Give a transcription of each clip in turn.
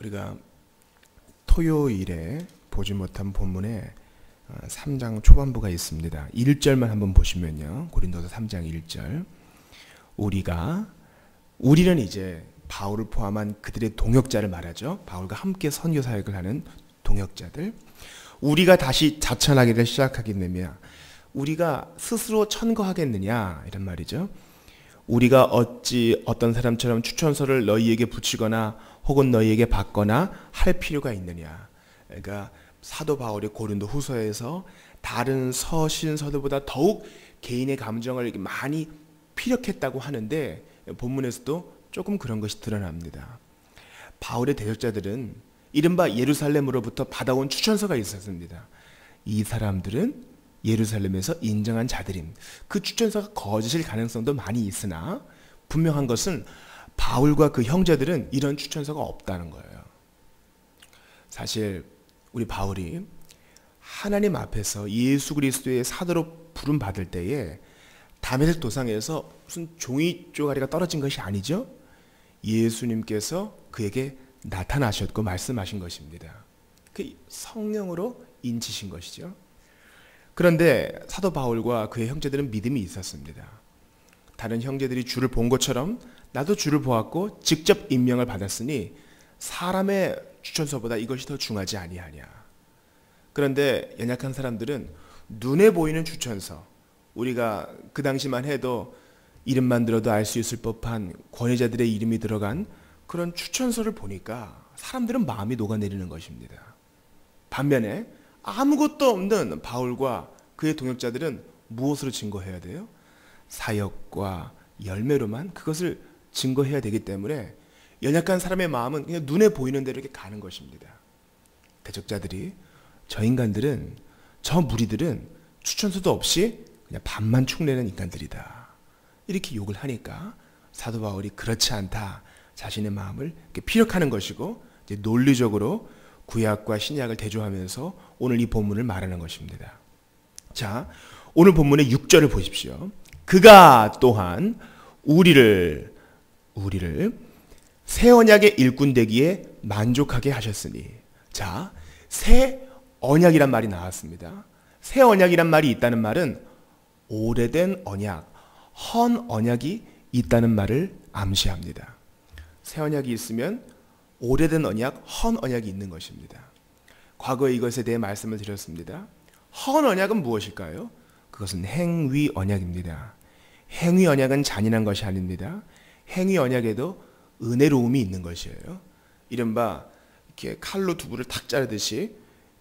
우리가 토요일에 보지 못한 본문에 3장 초반부가 있습니다. 1절만 한번 보시면요. 고린도서 3장 1절. 우리가 우리는 이제 바울을 포함한 그들의 동역자를 말하죠. 바울과 함께 선교 사역을 하는 동역자들. 우리가 다시 자천하기를 시작하겠느냐? 우리가 스스로 천거하겠느냐? 이런 말이죠. 우리가 어찌 어떤 사람처럼 추천서를 너희에게 붙이거나 혹은 너희에게 받거나 할 필요가 있느냐? 그러니까 사도 바울이 고린도 후서에서 다른 서신서들보다 더욱 개인의 감정을 많이 피력했다고 하는데 본문에서도 조금 그런 것이 드러납니다. 바울의 대적자들은 이른바 예루살렘으로부터 받아온 추천서가 있었습니다. 이 사람들은 예루살렘에서 인정한 자들임. 그 추천서가 거짓일 가능성도 많이 있으나 분명한 것은 바울과 그 형제들은 이런 추천서가 없다는 거예요. 사실 우리 바울이 하나님 앞에서 예수 그리스도의 사도로 부름 받을 때에 다메섹 도상에서 무슨 종이 쪼가리가 떨어진 것이 아니죠. 예수님께서 그에게 나타나셨고 말씀하신 것입니다. 그 성령으로 인치신 것이죠. 그런데 사도 바울과 그의 형제들은 믿음이 있었습니다. 다른 형제들이 주를 본 것처럼 나도 주를 보았고 직접 임명을 받았으니 사람의 추천서보다 이것이 더 중하지 아니하냐. 그런데 연약한 사람들은 눈에 보이는 추천서, 우리가 그 당시만 해도 이름만 들어도 알 수 있을 법한 권위자들의 이름이 들어간 그런 추천서를 보니까 사람들은 마음이 녹아내리는 것입니다. 반면에 아무것도 없는 바울과 그의 동역자들은 무엇으로 증거해야 돼요? 사역과 열매로만 그것을 증거해야 되기 때문에 연약한 사람의 마음은 그냥 눈에 보이는 대로 이렇게 가는 것입니다. 대적자들이 저 인간들은 저 무리들은 추천서도 없이 그냥 밥만 축내는 인간들이다. 이렇게 욕을 하니까 사도 바울이 그렇지 않다. 자신의 마음을 피력하는 것이고 논리적으로 구약과 신약을 대조하면서 오늘 이 본문을 말하는 것입니다. 자, 오늘 본문의 6절을 보십시오. 그가 또한 우리를 우리를 새 언약의 일꾼 되기에 만족하게 하셨으니 자, 새 언약이란 말이 나왔습니다. 새 언약이란 말이 있다는 말은 오래된 언약, 헌 언약이 있다는 말을 암시합니다. 새 언약이 있으면 오래된 언약, 헌 언약이 있는 것입니다. 과거에 이것에 대해 말씀을 드렸습니다. 헌 언약은 무엇일까요? 그것은 행위 언약입니다. 행위 언약은 잔인한 것이 아닙니다. 행위 언약에도 은혜로움이 있는 것이에요. 이른바 이렇게 칼로 두부를 탁 자르듯이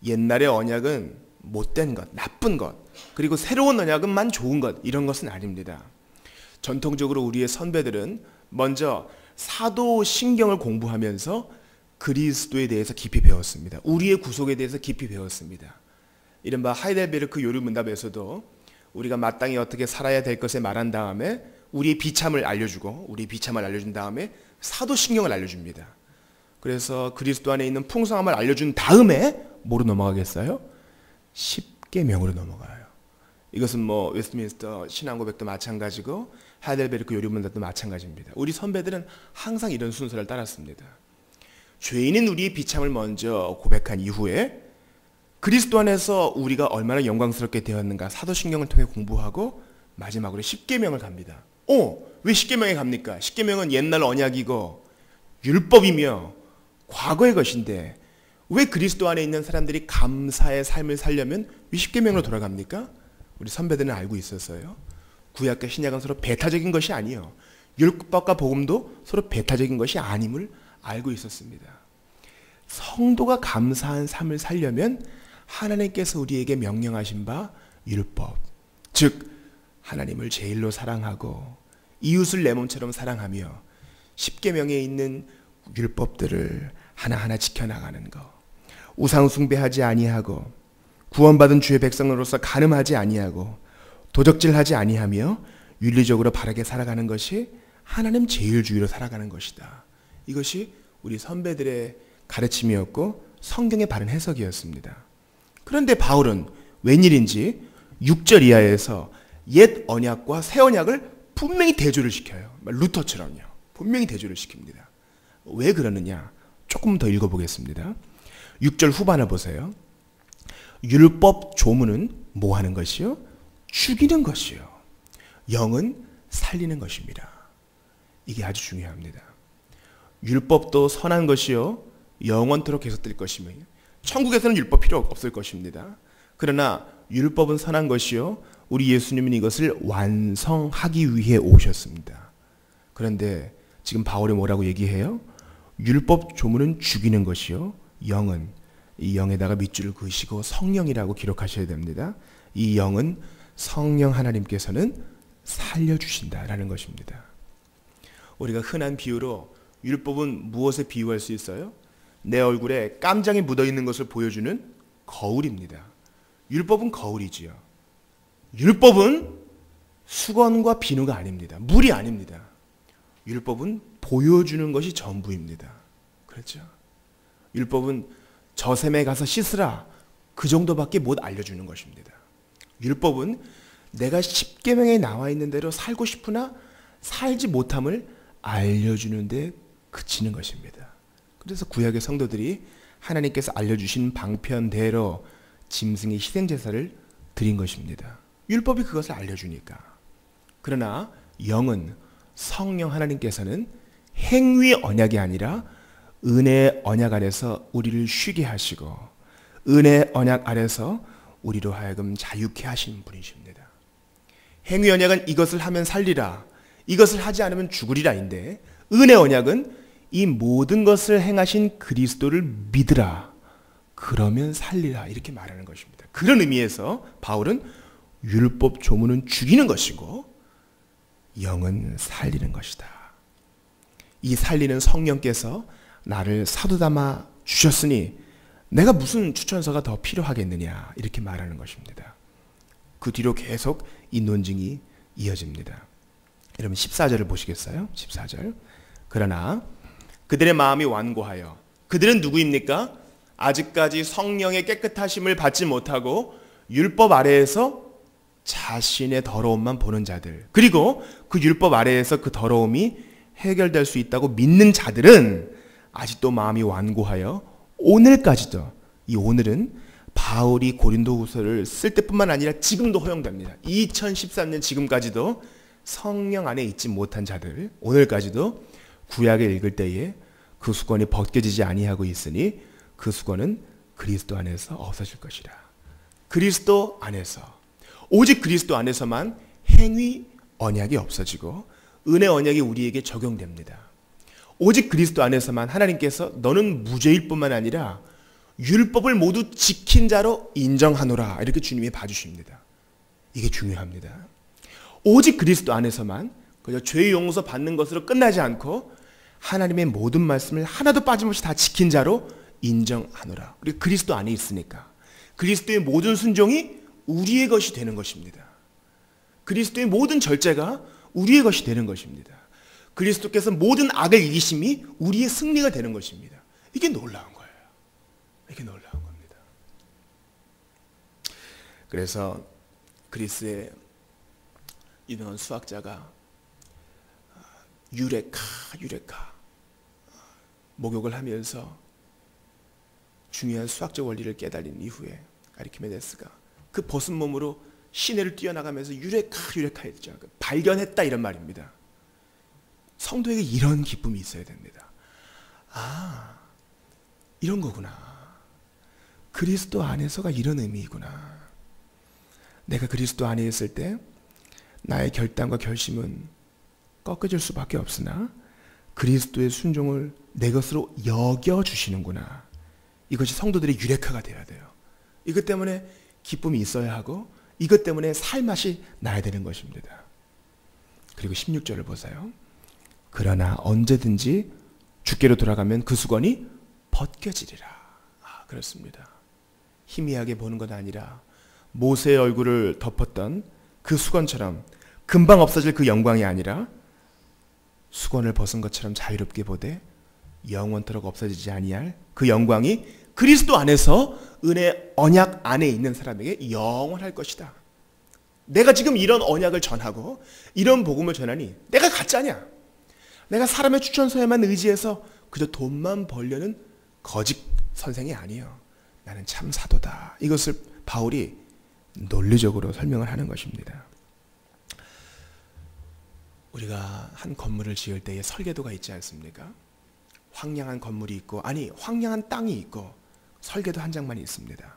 옛날의 언약은 못된 것, 나쁜 것, 그리고 새로운 언약은만 좋은 것 이런 것은 아닙니다. 전통적으로 우리의 선배들은 먼저 사도 신경을 공부하면서 그리스도에 대해서 깊이 배웠습니다. 우리의 구속에 대해서 깊이 배웠습니다. 이른바 하이델베르크 요리 문답에서도 우리가 마땅히 어떻게 살아야 될 것에 말한 다음에 우리의 비참을 알려주고 우리 비참을 알려준 다음에 사도 신경을 알려줍니다. 그래서 그리스도 안에 있는 풍성함을 알려준 다음에 뭐로 넘어가겠어요? 십계명으로 넘어가요. 이것은 뭐 웨스트민스터 신앙고백도 마찬가지고 하델베르크 요리문답도 마찬가지입니다. 우리 선배들은 항상 이런 순서를 따랐습니다. 죄인인 우리의 비참을 먼저 고백한 이후에 그리스도 안에서 우리가 얼마나 영광스럽게 되었는가 사도신경을 통해 공부하고 마지막으로 십계명을 갑니다. 어, 왜 십계명에 갑니까? 십계명은 옛날 언약이고 율법이며 과거의 것인데 왜 그리스도 안에 있는 사람들이 감사의 삶을 살려면 왜 십계명으로 돌아갑니까? 우리 선배들은 알고 있었어요. 구약과 신약은 서로 배타적인 것이 아니요. 율법과 복음도 서로 배타적인 것이 아님을 알고 있었습니다. 성도가 감사한 삶을 살려면 하나님께서 우리에게 명령하신 바 율법, 즉 하나님을 제일로 사랑하고 이웃을 내 몸처럼 사랑하며 십계명에 있는 율법들을 하나하나 지켜나가는 것. 우상 숭배하지 아니하고 구원받은 주의 백성으로서 가늠하지 아니하고 도적질하지 아니하며 윤리적으로 바르게 살아가는 것이 하나님 제일주의로 살아가는 것이다. 이것이 우리 선배들의 가르침이었고 성경의 바른 해석이었습니다. 그런데 바울은 웬일인지 6절 이하에서 옛 언약과 새 언약을 분명히 대조를 시켜요. 루터처럼요. 분명히 대조를 시킵니다. 왜 그러느냐? 조금 더 읽어보겠습니다. 6절 후반을 보세요. 율법 조문은 뭐 하는 것이요? 죽이는 것이요. 영은 살리는 것입니다. 이게 아주 중요합니다. 율법도 선한 것이요. 영원토록 계속 될 것이며 천국에서는 율법 필요 없을 것입니다. 그러나 율법은 선한 것이요. 우리 예수님은 이것을 완성하기 위해 오셨습니다. 그런데 지금 바울이 뭐라고 얘기해요? 율법 조문은 죽이는 것이요. 영은 이 영에다가 밑줄을 그으시고 성령이라고 기록하셔야 됩니다. 이 영은 성령 하나님께서는 살려주신다라는 것입니다. 우리가 흔한 비유로 율법은 무엇에 비유할 수 있어요? 내 얼굴에 깜장이 묻어 있는 것을 보여주는 거울입니다. 율법은 거울이지요. 율법은 수건과 비누가 아닙니다. 물이 아닙니다. 율법은 보여주는 것이 전부입니다. 그렇죠? 율법은 저샘에 가서 씻으라 그 정도밖에 못 알려주는 것입니다. 율법은 내가 십계명에 나와 있는 대로 살고 싶으나 살지 못함을 알려주는데 그치는 것입니다. 그래서 구약의 성도들이 하나님께서 알려주신 방편대로 짐승의 희생 제사를 드린 것입니다. 율법이 그것을 알려주니까. 그러나 영은 성령 하나님께서는 행위 언약이 아니라 은혜 언약 아래서 우리를 쉬게 하시고 은혜 언약 아래서 우리로 하여금 자유케 하신 분이십니다. 행위 언약은 이것을 하면 살리라. 이것을 하지 않으면 죽으리라인데 은혜 언약은 이 모든 것을 행하신 그리스도를 믿으라. 그러면 살리라. 이렇게 말하는 것입니다. 그런 의미에서 바울은 율법 조문은 죽이는 것이고 영은 살리는 것이다. 이 살리는 성령께서 나를 사도 담아 주셨으니 내가 무슨 추천서가 더 필요하겠느냐 이렇게 말하는 것입니다. 그 뒤로 계속 이 논증이 이어집니다. 여러분 14절을 보시겠어요? 14절. 그러나 그들의 마음이 완고하여 그들은 누구입니까? 아직까지 성령의 깨끗하심을 받지 못하고 율법 아래에서 자신의 더러움만 보는 자들 그리고 그 율법 아래에서 그 더러움이 해결될 수 있다고 믿는 자들은 아직도 마음이 완고하여 오늘까지도 이 오늘은 바울이 고린도후서를 쓸 때뿐만 아니라 지금도 허용됩니다. 2013년 지금까지도 성령 안에 있지 못한 자들 오늘까지도 구약을 읽을 때에 그 수건이 벗겨지지 아니하고 있으니 그 수건은 그리스도 안에서 없어질 것이라. 그리스도 안에서 오직 그리스도 안에서만 행위 언약이 없어지고 은혜 언약이 우리에게 적용됩니다. 오직 그리스도 안에서만 하나님께서 너는 무죄일 뿐만 아니라 율법을 모두 지킨 자로 인정하노라 이렇게 주님이 봐주십니다. 이게 중요합니다. 오직 그리스도 안에서만 그저 죄의 용서 받는 것으로 끝나지 않고 하나님의 모든 말씀을 하나도 빠짐없이 다 지킨 자로 인정하노라. 우리 그리스도 안에 있으니까 그리스도의 모든 순종이 우리의 것이 되는 것입니다. 그리스도의 모든 절제가 우리의 것이 되는 것입니다. 그리스도께서 모든 악을 이기심이 우리의 승리가 되는 것입니다. 이게 놀라운 거예요. 이게 놀라운 겁니다. 그래서 그리스의 유명한 수학자가 유레카 유레카 목욕을 하면서 중요한 수학적 원리를 깨달은 이후에 아리키메데스가 그 벗은 몸으로 시내를 뛰어나가면서 유레카 유레카 했죠. 그 발견했다 이런 말입니다. 성도에게 이런 기쁨이 있어야 됩니다. 아, 이런 거구나. 그리스도 안에서가 이런 의미이구나. 내가 그리스도 안에 있을 때 나의 결단과 결심은 꺾어질 수밖에 없으나 그리스도의 순종을 내 것으로 여겨 주시는구나. 이것이 성도들의 유레카가 되어야 돼요. 이것 때문에 기쁨이 있어야 하고 이것 때문에 살맛이 나야 되는 것입니다. 그리고 16절을 보세요. 그러나 언제든지 주께로 돌아가면 그 수건이 벗겨지리라. 아, 그렇습니다. 희미하게 보는 것 아니라 모세의 얼굴을 덮었던 그 수건처럼 금방 없어질 그 영광이 아니라 수건을 벗은 것처럼 자유롭게 보되 영원토록 없어지지 아니할 그 영광이 그리스도 안에서 은혜 언약 안에 있는 사람에게 영원할 것이다. 내가 지금 이런 언약을 전하고 이런 복음을 전하니 내가 가짜냐? 내가 사람의 추천서에만 의지해서 그저 돈만 벌려는 거짓 선생이 아니에요. 나는 참 사도다. 이것을 바울이 논리적으로 설명을 하는 것입니다. 우리가 한 건물을 지을 때에 설계도가 있지 않습니까? 황량한 건물이 있고 아니 황량한 땅이 있고 설계도 한 장만 있습니다.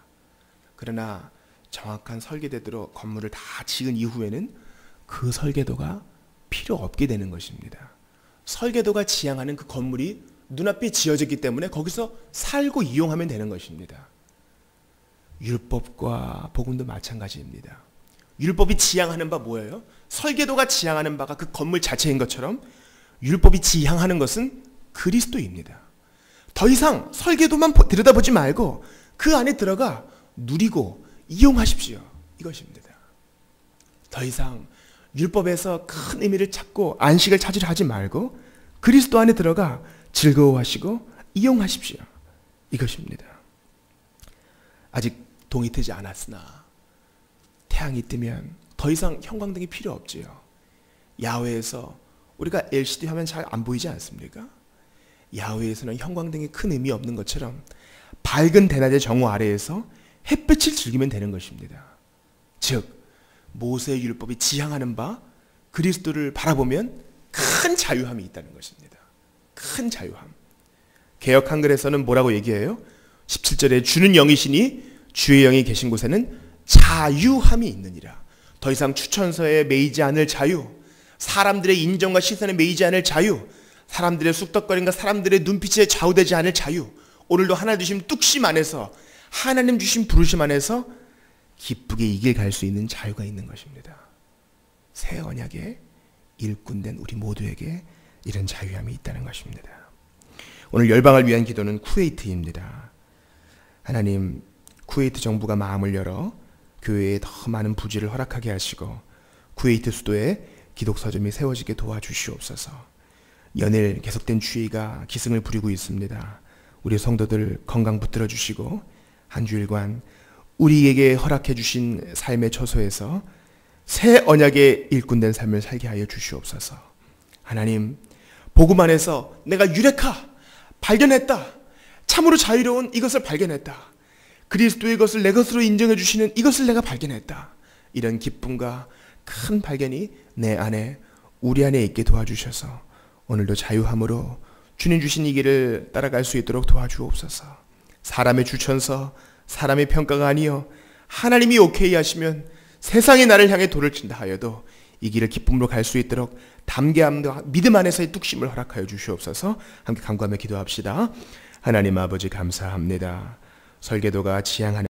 그러나 정확한 설계대로 건물을 다 지은 이후에는 그 설계도가 필요 없게 되는 것입니다. 설계도가 지향하는 그 건물이 눈앞에 지어졌기 때문에 거기서 살고 이용하면 되는 것입니다. 율법과 복음도 마찬가지입니다. 율법이 지향하는 바 뭐예요? 설계도가 지향하는 바가 그 건물 자체인 것처럼 율법이 지향하는 것은 그리스도입니다. 더 이상 설계도만 들여다보지 말고 그 안에 들어가 누리고 이용하십시오. 이것입니다. 더 이상 율법에서 큰 의미를 찾고 안식을 찾으려 하지 말고 그리스도 안에 들어가 즐거워하시고 이용하십시오. 이것입니다. 아직 동이 트지 않았으나 태양이 뜨면 더 이상 형광등이 필요 없지요. 야외에서 우리가 LCD 화면 잘 안 보이지 않습니까? 야외에서는 형광등이 큰 의미 없는 것처럼 밝은 대낮의 정오 아래에서 햇빛을 즐기면 되는 것입니다. 즉 모세의 율법이 지향하는 바 그리스도를 바라보면 큰 자유함이 있다는 것입니다. 큰 자유함. 개혁 한글에서는 뭐라고 얘기해요? 17절에 주는 영이시니 주의 영이 계신 곳에는 자유함이 있느니라. 더 이상 추천서에 매이지 않을 자유, 사람들의 인정과 시선에 매이지 않을 자유, 사람들의 쑥덕거림과 사람들의 눈빛에 좌우되지 않을 자유, 오늘도 하나 주신 뚝심 안에서 하나님 주신 부르심 안에서 기쁘게 이길 갈 수 있는 자유가 있는 것입니다. 새 언약의 일꾼된 우리 모두에게 이런 자유함이 있다는 것입니다. 오늘 열방을 위한 기도는 쿠웨이트입니다. 하나님, 쿠웨이트 정부가 마음을 열어 교회에 더 많은 부지를 허락하게 하시고 쿠웨이트 수도에 기독 서점이 세워지게 도와주시옵소서. 연일 계속된 추위가 기승을 부리고 있습니다. 우리 성도들 건강 붙들어 주시고 한 주일간 우리에게 허락해 주신 삶의 처소에서 새 언약의 일꾼된 삶을 살게 하여 주시옵소서. 하나님, 복음 안에서 내가 유레카 발견했다. 참으로 자유로운 이것을 발견했다. 그리스도의 것을 내 것으로 인정해 주시는 이것을 내가 발견했다. 이런 기쁨과 큰 발견이 내 안에 우리 안에 있게 도와주셔서 오늘도 자유함으로 주님 주신 이 길을 따라갈 수 있도록 도와주옵소서. 사람의 주천서, 사람의 평가가 아니요 하나님이 오케이 하시면 세상이 나를 향해 돌을 친다 하여도 이 길을 기쁨으로 갈 수 있도록 담대함과 믿음 안에서의 뚝심을 허락하여 주시옵소서. 함께 간구하며 기도합시다. 하나님 아버지 감사합니다. 설계도가 지향하는